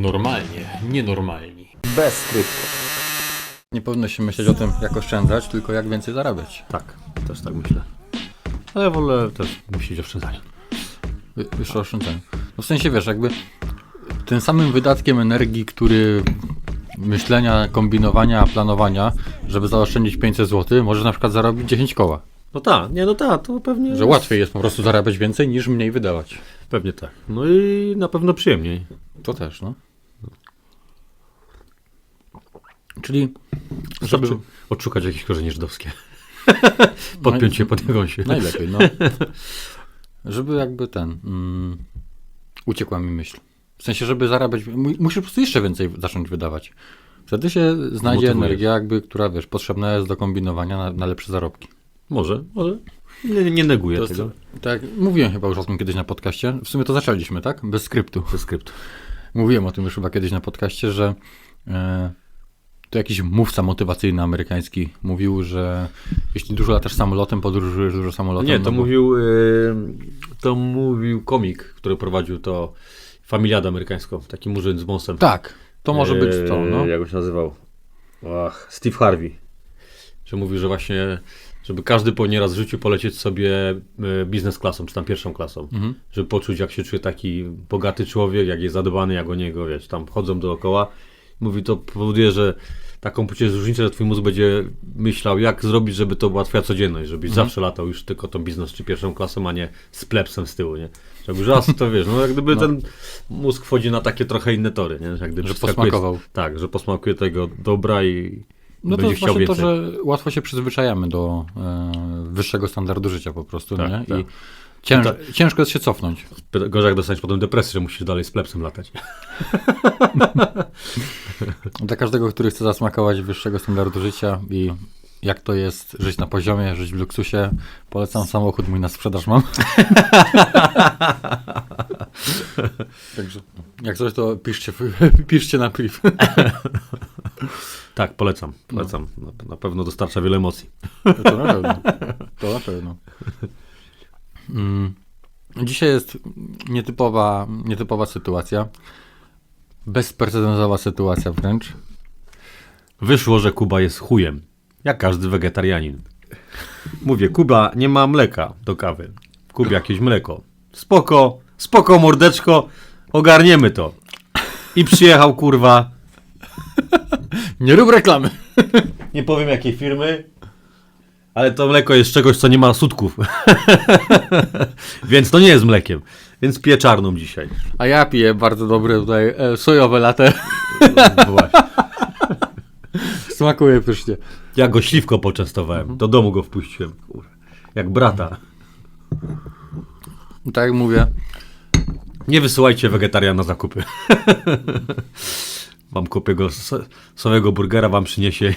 Normalnie, nienormalni. Bez skryptu. Nie powinno się myśleć o tym, jak oszczędzać, tylko jak więcej zarabiać. Tak, też tak myślę. Ale ja wolę też myśleć o oszczędzaniu. Wy- Wyższe oszczędzanie. No w sensie wiesz, jakby tym samym wydatkiem energii, który myślenia, kombinowania, planowania, żeby zaoszczędzić 500 zł, możesz na przykład zarobić 10 koła. No tak, nie no tak, to pewnie. Że łatwiej jest po prostu zarabiać więcej niż mniej wydawać. Pewnie tak. No i na pewno przyjemniej. To też, no. Czyli, żeby... Żeby odszukać jakieś korzenie żydowskie. Podpiąć się pod się. Najlepiej, no. Żeby jakby ten... Mm, uciekła mi myśl. W sensie, żeby zarabiać... mu- Musisz po prostu jeszcze więcej zacząć wydawać. Wtedy się znajdzie Motywujesz. energia, jakby, która, wiesz, potrzebna jest do kombinowania na, na lepsze zarobki. Może, może. Nie, nie neguję To jest, tego. tak, mówiłem chyba już o tym kiedyś na podcaście. W sumie to zaczęliśmy, tak? Bez skryptu. Bez skryptu. Mówiłem o tym już chyba kiedyś na podcaście, że e, to jakiś mówca motywacyjny amerykański mówił, że jeśli dużo latasz samolotem, podróżujesz dużo samolotem. Nie, no to bo- mówił, y, to mówił komik, który prowadził to Familiadę amerykańską, taki murzyn z wąsem. Tak, to może być to, no. Jak się nazywał? Ach, Steve Harvey. Że mówił, że właśnie, żeby każdy powinien raz w życiu polecieć sobie e, biznes klasą, czy tam pierwszą klasą. Mhm. Żeby poczuć, jak się czuje taki bogaty człowiek, jak jest zadbany, jak o niego, wiesz, tam chodzą dookoła. Mówi, to powoduje, że taką poczucie różnicę, że twój mózg będzie myślał, jak zrobić, żeby to była twoja codzienność, żebyś Mhm. zawsze latał już tylko tą biznes, czy pierwszą klasą, a nie z plepsem z tyłu, nie? Żeby raz to wiesz, no jak gdyby No. ten mózg wchodzi na takie trochę inne tory, nie? Jak gdyby Że posmakował. Tak, że posmakuje tego dobra i No to jest właśnie to, że łatwo się przyzwyczajamy do e, wyższego standardu życia po prostu, Tak, nie? tak. I cięż, Tak. ciężko jest się cofnąć. Gorzej jak dostaniesz potem depresję, że musisz dalej z plepsem latać. Dla każdego, który chce zasmakować wyższego standardu życia i jak to jest żyć na poziomie, żyć w luksusie, polecam samochód mój na sprzedaż mam. Także jak coś, to piszcie, piszcie na priv. Tak, polecam, polecam. Na, na pewno dostarcza wiele emocji. To na pewno. To na pewno. Mm. Dzisiaj jest nietypowa, nietypowa sytuacja. Bezprecedensowa sytuacja wręcz. Wyszło, że Kuba jest chujem. Jak każdy wegetarianin. Mówię, Kuba nie ma mleka do kawy. Kuba jakieś mleko. Spoko, spoko mordeczko, ogarniemy to. I przyjechał kurwa, Nie rób reklamy. nie powiem jakiej firmy, ale to mleko jest czegoś, co nie ma sutków. Więc to nie jest mlekiem. Więc piję czarną dzisiaj. A ja piję bardzo dobre tutaj e, sojowe latte. No właśnie. Smakuje pysznie. Ja go śliwko poczęstowałem. Do domu go wpuściłem. Kurwa. Jak brata. Tak jak mówię, Nie wysyłajcie wegetarian na zakupy. Wam kupię go so- sowego burgera, wam przyniesie.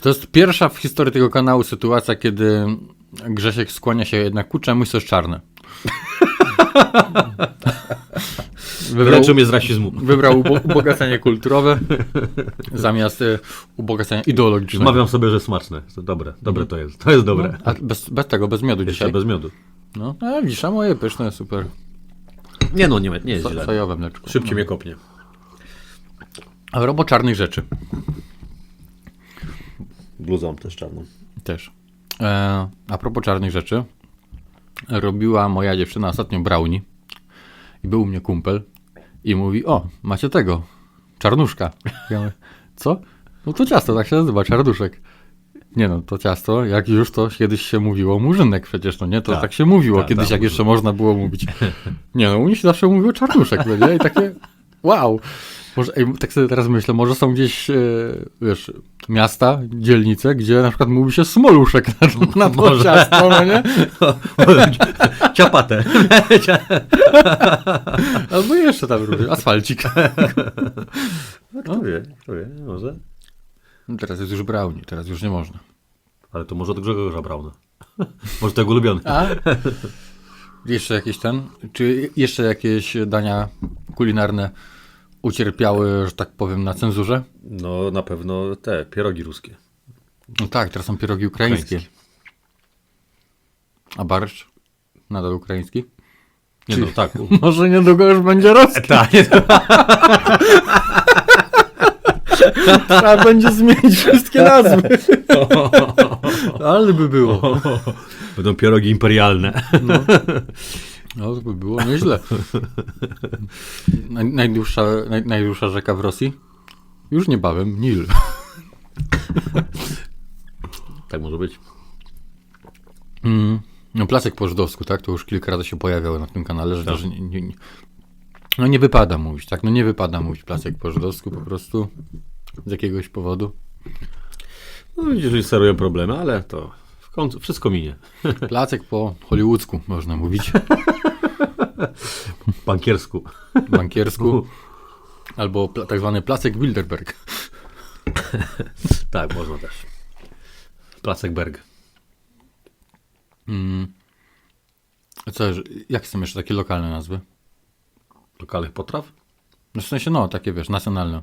To jest pierwsza w historii tego kanału sytuacja, kiedy Grzesiek skłania się jednak ku czemuś, co jest czarne. Wybrał, Leczył mnie z rasizmu. wybrał ubo- ubogacenie kulturowe zamiast e, ubogacenia ideologicznego. Zmawiam sobie, że smaczne. To dobre, dobre to jest. To jest dobre. A bez, bez tego, bez miodu Dzisiaj bez miodu. No, a widzisz, a moje pyszne, super. Nie no, nie, nie jest So, źle. sojowe mleczko. Szybciej mnie kopnie. A robo czarnych rzeczy Bluzą też czarną. też. E, a propos czarnych rzeczy, robiła moja dziewczyna ostatnio brownie i był u mnie kumpel i mówi, o, macie tego, czarnuszka. Ja mówię, co? No to ciasto, tak się nazywa, czarnuszek. Nie no, to ciasto, jak już to kiedyś się mówiło, murzynek przecież, no nie? To tak, Tak. się mówiło Tak, kiedyś, tak, jak murzyn. jeszcze można było mówić. Nie no, u nich się zawsze mówiło czarnuszek, no nie? I takie, wow. Może, ej, tak sobie teraz myślę, może są gdzieś, e, wiesz, miasta, dzielnice, gdzie na przykład mówi się smoluszek na, na to ciasto, no nie? Ciapatę. Albo jeszcze tam różnie, asfalcik. Kto wie, kto wie, może. No Teraz jest już brownie, teraz już nie można. Ale to może od Grzegorza Brauna. Może tego ulubiony. A? Jeszcze jakieś ten, czy jeszcze jakieś dania kulinarne ucierpiały, że tak powiem, na cenzurze? No na pewno te pierogi ruskie. No tak, teraz są pierogi ukraińskie. A barszcz? Nadal ukraiński? Nie no, tak. Może niedługo już będzie Roski. tak. Trzeba będzie zmienić wszystkie nazwy. Ale by było. Będą pierogi imperialne. No to by było nieźle. Naj, najdłuższa, naj, najdłuższa rzeka w Rosji? Już niebawem Nil. Tak może być. Mm. No placek po żydowsku, tak? To już kilka razy się pojawiało na tym kanale, że Tak. też nie, nie, nie, no nie wypada mówić, tak? No nie wypada mówić placek po żydowsku po prostu z jakiegoś powodu. No widzisz, że serują problemy, ale to w końcu wszystko minie. Placek po hollywoodzku można mówić, Bankiersku. bankiersku, albo tak zwany placek Bilderberg. Tak, można też. Placekberg. Mm. A Co, jakie są jeszcze takie lokalne nazwy? Lokalnych potraw? No w sensie, no, takie wiesz, nacjonalne.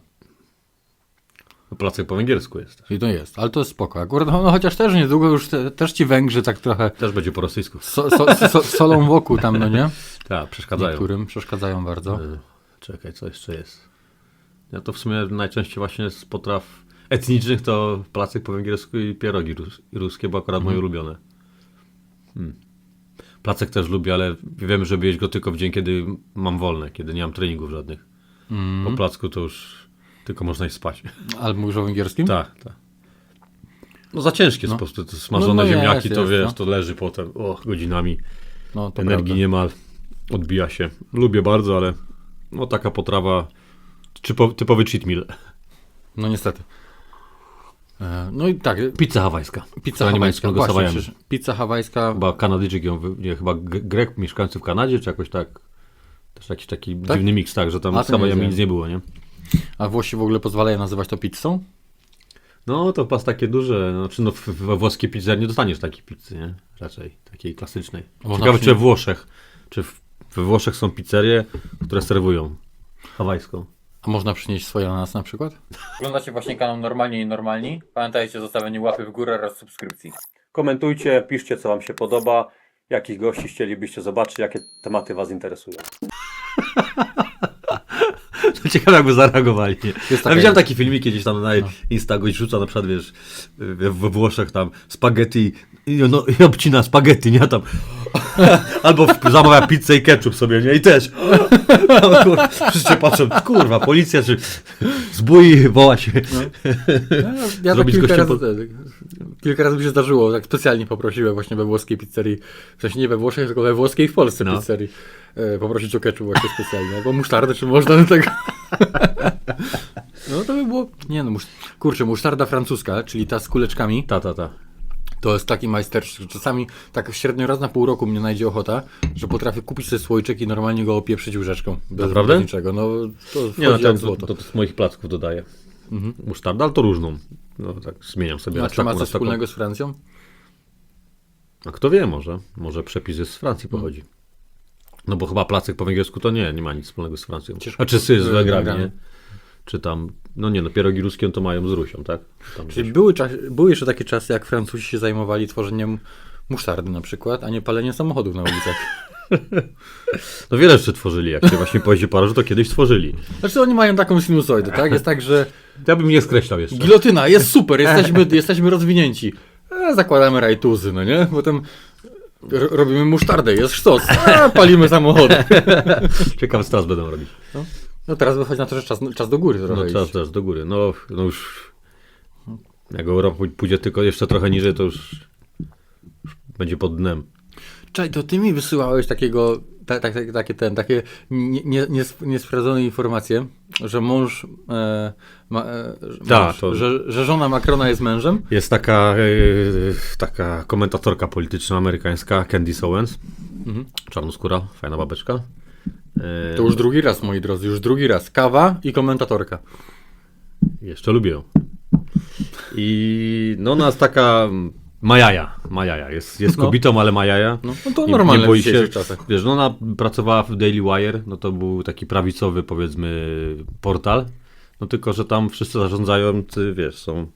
No, Placek po węgiersku jest. I to jest, ale to jest spoko. Akurat, no, no chociaż też niedługo już te, też ci Węgrzy tak trochę Też będzie po rosyjsku. so, so, so, solą wokół tam, no nie? Tak, przeszkadzają. Niektórym przeszkadzają bardzo. Y, Czekaj, co jeszcze jest? Ja to w sumie najczęściej właśnie z potraw etnicznych to placek po węgiersku i pierogi rus ruskie, bo akurat moje ulubione. Hmm. Placek też lubię, ale wiem, że jeść go tylko w dzień, kiedy mam wolne, kiedy nie mam treningów żadnych. Po placku to już tylko można iść spać. Ale mówisz o węgierskim? tak, tak. No za ciężkie jest No. po prostu te smażone No, no jest, ziemniaki, to jest, wiesz, no. to leży potem o, godzinami. No, to Energii prawda. nie ma, odbija się. Lubię bardzo, ale no taka potrawa, typo, typowy cheat meal. No niestety. E, No i tak, Pizza hawajska. pizza hawajska. Właśnie, pizza hawajska. Chyba Kanadyjczyk ją, nie, chyba Grek mieszkający w Kanadzie, czy jakoś tak. Też jakiś taki Tak? dziwny miks, tak, że tam A, z to Hawajami nic nie było, nie? A Włosi w ogóle pozwalają nazywać to pizzą? No to pas takie duże, znaczy no w- we włoskiej pizzerii nie dostaniesz takiej pizzy, nie? Raczej, takiej klasycznej. A można Ciekawe, czy we Włoszech, czy w, we Włoszech są pizzerie, które serwują hawajską. A można przynieść swoje na nas na przykład? Oglądacie właśnie kanał Normalnie i Normalni. Pamiętajcie o zostawieniu łapy w górę oraz subskrypcji. Komentujcie, piszcie co Wam się podoba, jakich gości chcielibyście zobaczyć, jakie tematy Was interesują. Ciekawe jakby zareagowali. Ja widziałem taki filmik kiedyś tam na Insta, goś rzuca na przykład, wiesz, we, we Włoszech tam spaghetti i, no, i obcina spaghetti, nie? Tam. Albo zamawia pizzę i ketchup sobie, nie? I też. No, wszyscy patrzą, kurwa, policja czy zbój woła się. Ja, ja tak kilka razy, kilka razy mi się zdarzyło, tak specjalnie poprosiłem właśnie we włoskiej pizzerii, w sensie nie we Włoszech, tylko we włoskiej w Polsce No. pizzerii, e, poprosić o ketchup właśnie specjalnie, albo musztardę, czy można do tego. No to by było, nie no, musz... kurczę, musztarda francuska, czyli ta z kuleczkami, Ta, ta, ta. To jest taki majstersztyk, że czasami tak średnio raz na pół roku mnie najdzie ochota, że potrafię kupić sobie słoiczek i normalnie go opieprzyć łyżeczką, bez, Naprawdę? niczego, no to Nie, no, to, złoto. to, to z moich placków dodaję. Musztardę, ale to różną. No tak, zmieniam sobie. A czy ma coś wspólnego z Francją? A kto wie, może. Może przepis jest z Francji pochodzi. No bo chyba placek po węgiersku to nie, nie ma nic wspólnego z Francją. Ciężko- A czy z z Węgrami. nie? Czy tam, no nie no, pierogi ruskie to mają z Rusią, tak? Tam Czyli gdzieś. były, czas, były jeszcze takie czasy, jak Francuzi się zajmowali tworzeniem musztardy na przykład, a nie paleniem samochodów na ulicach. No wiele rzeczy tworzyli, jak się właśnie pojeździ parę, że to kiedyś tworzyli. Znaczy oni mają taką sinusoidę, tak? Jest tak, że Ja bym nie skreślał jeszcze. gilotyna, jest super, jesteśmy, jesteśmy rozwinięci. E, zakładamy rajtuzy, no nie? Potem robimy musztardę, jest sztos, a palimy samochody. Ciekawe, co teraz będą robić. No teraz wychodzi na to, że czas, czas do góry trochę No teraz też do góry. No, no już jak Europa pójdzie tylko jeszcze trochę niżej, to już, już będzie pod dnem. Czekaj, to ty mi wysyłałeś takiego, ta, ta, ta, takie ten, takie nie, nie, nies- niesprawdzone informacje, że mąż, e, ma, e, Tak, mąż to- że, że żona Macrona jest mężem. Jest taka, yy, taka komentatorka polityczna amerykańska, Candice Owens, Mhm. czarnoskóra, fajna babeczka. Yy, To już drugi raz, moi drodzy, już drugi raz. Kawa i komentatorka. Jeszcze lubię ją. I no ona jest taka majaja, majaja. Jest, jest No. kobietą, ale majaja. No, no to Nie- normalne nie boi się, czasach. Wiesz, no ona pracowała w Daily Wire, no to był taki prawicowy, powiedzmy, portal. No tylko, że tam wszyscy zarządzający, wiesz, są...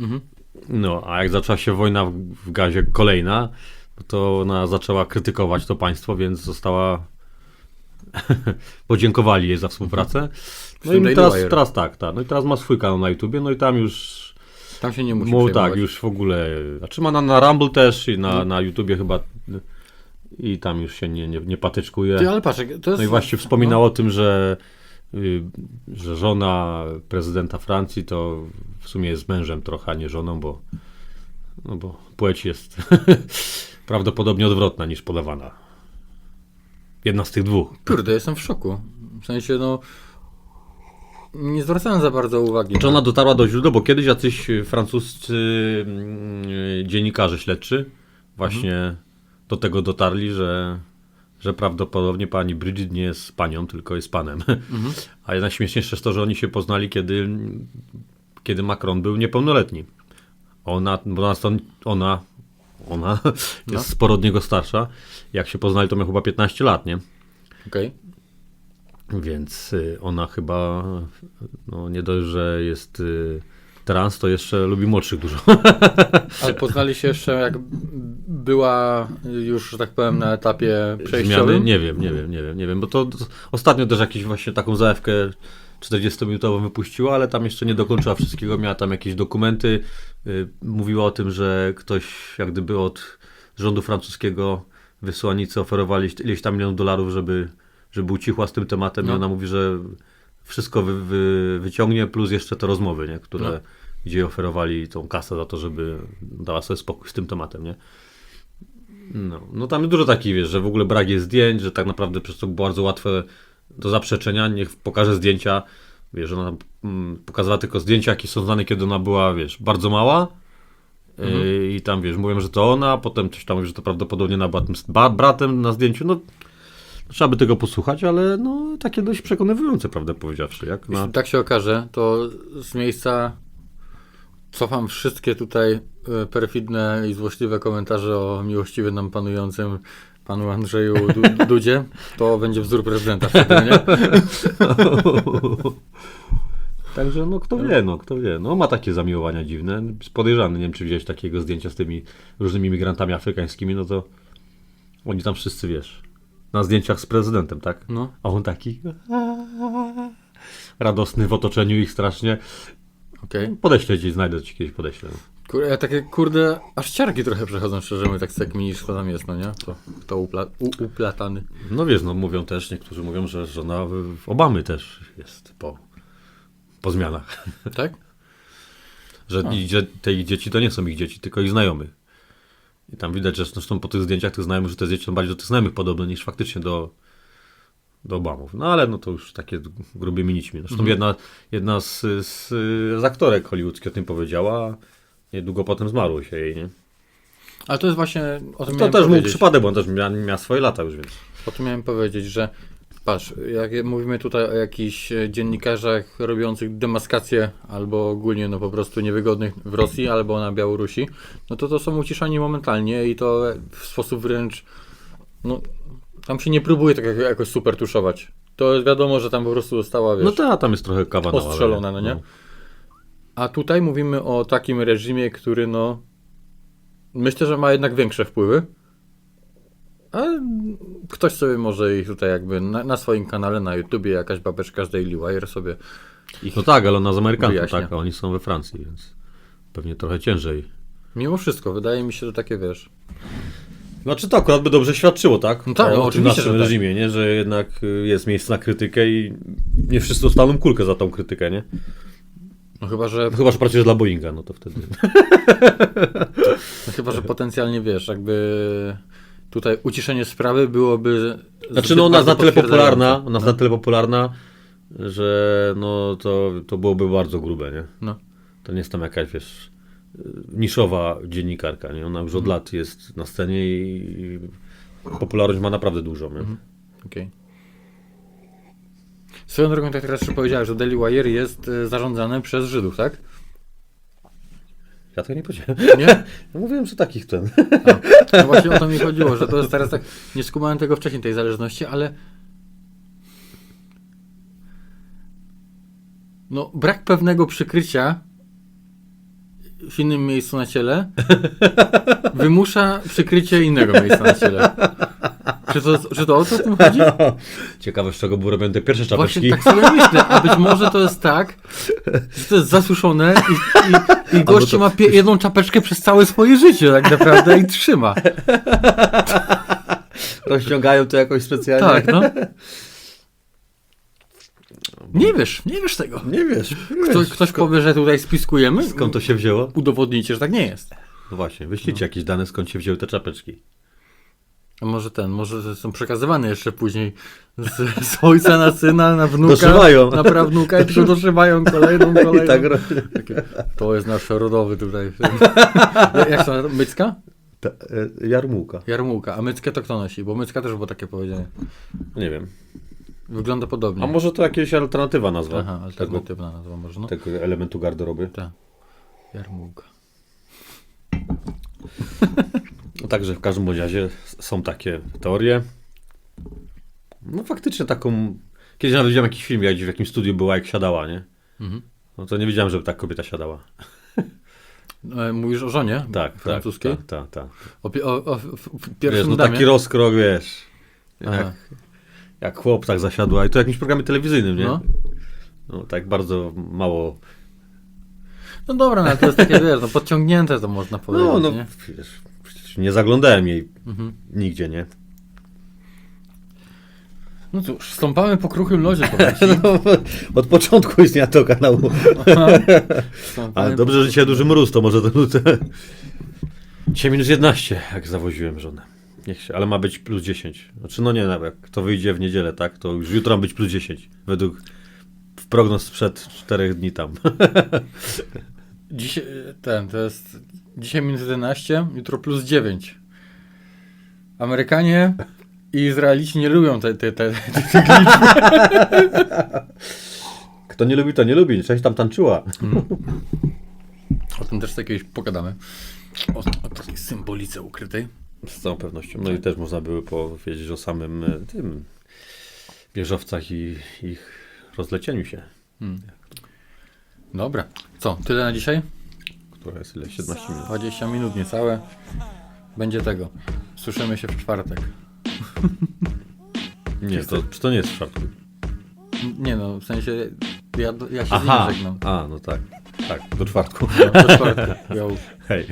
Mhm. No, a jak zaczęła się wojna w, w gazie kolejna, to ona zaczęła krytykować to państwo, więc została podziękowali jej za współpracę. No tym i teraz, teraz tak, tak. No i teraz ma swój kanał na YouTubie, no i tam już Tam się nie musi przejmować. tak, już w ogóle. Znaczy ma na, na Rumble też i na, na YouTubie chyba. I tam już się nie, nie, nie patyczkuje. Ty, ale patrz, to jest... No i właśnie wspominał o tym, że, y, że żona prezydenta Francji to w sumie jest mężem trochę, a nie żoną, bo, no bo płeć jest prawdopodobnie odwrotna niż podawana. Jedna z tych dwóch. Kurde, jestem w szoku. W sensie, no... Nie zwracałem za bardzo uwagi. Czy ona dotarła do źródła, bo kiedyś jacyś francuscy mm, dziennikarze śledczy właśnie do tego dotarli, że, że prawdopodobnie pani Bridget nie jest panią, tylko jest panem. A najśmieszniejsze jest to, że oni się poznali, kiedy, kiedy Macron był niepełnoletni. Ona, bo ona, stąd- ona, ona jest sporo od niego starsza. Jak się poznali, to miał chyba 15 lat, nie? Okej. Więc y, ona chyba, no nie dość, że jest y, trans, to jeszcze lubi młodszych dużo. Ale poznali się jeszcze jak była już, że tak powiem, na etapie przejściowym? Zmiany? Nie wiem, nie wiem, nie wiem, nie wiem, bo to, to ostatnio też jakąś właśnie taką zajawkę 40-minutową wypuściła, ale tam jeszcze nie dokończyła wszystkiego, miała tam jakieś dokumenty, y, mówiła o tym, że ktoś jak gdyby od rządu francuskiego wysłannicy oferowali ileś tam milionów dolarów, żeby, żeby ucichła z tym tematem No. i ona mówi, że wszystko wy, wy, wyciągnie, plus jeszcze te rozmowy, nie? które No. gdzie oferowali tą kasę za to, żeby dała sobie spokój z tym tematem, nie? No, no tam dużo takich, wiesz, że w ogóle brak jest zdjęć, że tak naprawdę przez to bardzo łatwe do zaprzeczenia, niech pokaże zdjęcia, wiesz, ona mm, pokazała tylko zdjęcia, jakie są znane, kiedy ona była, wiesz, bardzo mała. Yy, i tam, wiesz, mówią, że to ona, potem coś tam mówi, że to prawdopodobnie ona była tym bratem na zdjęciu, no trzeba by tego posłuchać, ale no takie dość przekonywujące, prawdę powiedziawszy, jak na... Jeśli tak się okaże, to z miejsca cofam wszystkie tutaj e, perfidne i złośliwe komentarze o miłościwie nam panującym panu Andrzeju Du- Dudzie. To będzie wzór prezydenta wtedy, nie? Także no kto wie, no kto wie. No ma takie zamiłowania dziwne. Podejrzany, nie wiem czy widziałeś takiego zdjęcia z tymi różnymi migrantami afrykańskimi, no to oni tam wszyscy, wiesz, na zdjęciach z prezydentem, tak? No. A on taki radosny w otoczeniu ich strasznie. Okej. Podeślę ci, znajdę ci kiedyś, podeślę. Kurde, ja takie, kurde, aż ciarki trochę przechodzą, szczerze mówiąc, tak z takimi niż tam jest, no nie? To, to upla, u, uplatany. No wiesz, no mówią też, niektórzy mówią, że żona Obamy też jest po, po zmianach. Tak? Że dzie- te ich dzieci to nie są ich dzieci, tylko ich znajomych. I tam widać, że zresztą po tych zdjęciach tych znajomych, że te dzieci są bardziej do tych znajomych podobne niż faktycznie do, do Obamów. No ale no to już takie grubymi nićmi. Zresztą jedna, jedna z, z, z aktorek hollywoodzkich o tym powiedziała, niedługo potem zmarło się jej, nie? Ale to jest właśnie, o tym To też powiedzieć. przypadek, bo on też miał, miał swoje lata już, więc... O tym miałem powiedzieć, że patrz, jak mówimy tutaj o jakichś e, dziennikarzach robiących demaskację albo ogólnie no po prostu niewygodnych w Rosji albo na Białorusi, no to to są uciszani momentalnie i to w sposób wręcz, no tam się nie próbuje tak jak- jakoś super tuszować. To wiadomo, że tam po prostu została, wiesz, No ta, tam jest trochę kawa na ostrzelona, no nie? A tutaj mówimy o takim reżimie, który no myślę, że ma jednak większe wpływy. A ktoś sobie może ich tutaj jakby na, na swoim kanale na YouTubie jakaś babeczka z Daily Wire sobie ich No tak, ale ona z Amerykanką, tak, a oni są we Francji, więc pewnie trochę ciężej. mimo wszystko wydaje mi się, że takie wiesz. Znaczy to akurat by dobrze świadczyło, tak? No tak, o, no oczywiście, naszym że tak. reżimie, nie? Że jednak y, jest miejsce na krytykę i nie wszyscy dostaną kulkę za tą krytykę, nie? No chyba, że, No Chyba, że pracujesz dla Boeinga, no to wtedy. no chyba, że potencjalnie wiesz, jakby tutaj uciszenie sprawy byłoby. Znaczy no ona jest na tyle popularna, ona jest na tyle popularna, że no to, to byłoby bardzo grube, nie? No. To nie jest tam jakaś, wiesz, niszowa dziennikarka, nie? Ona już od lat jest na scenie i, popularność ma naprawdę dużą, nie? Okej. Swoją drogą, tak teraz powiedziałeś, że Daily Wire jest e, zarządzane przez Żydów, tak? Ja tego nie powiedziałem. Nie? Mówiłem, że takich ten. No właśnie o to mi chodziło, że to jest teraz tak, nie skumałem tego wcześniej, tej zależności, ale no brak pewnego przykrycia w innym miejscu na ciele wymusza przykrycie innego miejsca na ciele. Czy to, czy to o co w tym chodzi? Ciekawe, z czego były robione te pierwsze czapeczki. Właśnie tak sobie myślę, a być może to jest tak, że to jest zasuszone i, i, i to- ma pie- jedną czapeczkę przez całe swoje życie tak naprawdę i trzyma. Rozciągają to jakoś specjalnie. Tak, no. Nie wiesz, nie wiesz tego. Nie wiesz. nie Kto, wiesz. ktoś powie, że tutaj spiskujemy, Skąd to się wzięło? udowodnijcie, że tak nie jest. No właśnie, wyślijcie jakieś dane, skąd się wzięły te czapeczki. A może ten, może są przekazywane jeszcze później z, z ojca na syna, na wnuka, Doszywają. na prawnuka i tylko doszywają kolejną, kolejną. I tak ro- Takie, to jest nasz rodowy tutaj. Jak to nazywa? Mycka? ta, e, jarmułka. Jarmułka. A myckę to kto nosi? Bo mycka też było takie powiedzenie. Nie wiem. Wygląda podobnie. A może to jakaś alternatywa nazwa Aha, tego, alternatywna nazwa może, no. tego elementu garderoby. Tak. Jarmułka. No także w każdym razie są takie teorie. No faktycznie taką... Kiedyś nawet widziałem jakiś film, jak w jakimś studiu była, jak siadała, nie? Mhm. No to nie wiedziałem, żeby tak kobieta siadała. E, Mówisz o żonie? Tak, tak, Francuskiej? tak, tak, tak. O, pi- o, o, w- w Wiesz, pierwszym no damie? taki rozkrok, wiesz. Jak, jak chłop tak zasiadła. I to w jakimś programie telewizyjnym, nie? No. No tak bardzo mało... no dobra, no ale to jest takie, wiesz, no podciągnięte to można powiedzieć, No, no, nie? wiesz, nie zaglądałem jej Mhm. nigdzie, nie? No cóż, stąpamy po kruchym lodzie. No, od początku istnienia tego kanału. Stąpamy Ale dobrze, że dzisiaj duży mróz, to może to... to... Dzisiaj minus 11, jak zawoziłem żonę. Niech się, ale ma być plus 10. Znaczy, no nie, no, jak to wyjdzie w niedzielę, tak, to już jutro ma być plus 10. Według w prognoz sprzed 4 dni tam. Dzisiaj, ten, to jest dzisiaj minus 11, jutro plus 9. Amerykanie i Izraelici nie lubią te, te, te, te, te Kto nie lubi, to nie lubi. Część tam tańczyła. O tym też kiedyś pogadamy. O, o takiej symbolice ukrytej. Z całą pewnością. No i też można by powiedzieć o samym e, tym wieżowcach i ich rozlecieniu się, Dobra. Co, tyle na dzisiaj? Które jest ile? 17 minut. 20 minut niecałe. Będzie tego. Słyszymy się w czwartek. Nie, to, to nie jest w czwartku? Nie no, w sensie ja, ja się Aha, z nim żegnam. a, no tak. Tak, do czwartku. No, do czwartku. Yo. Hej.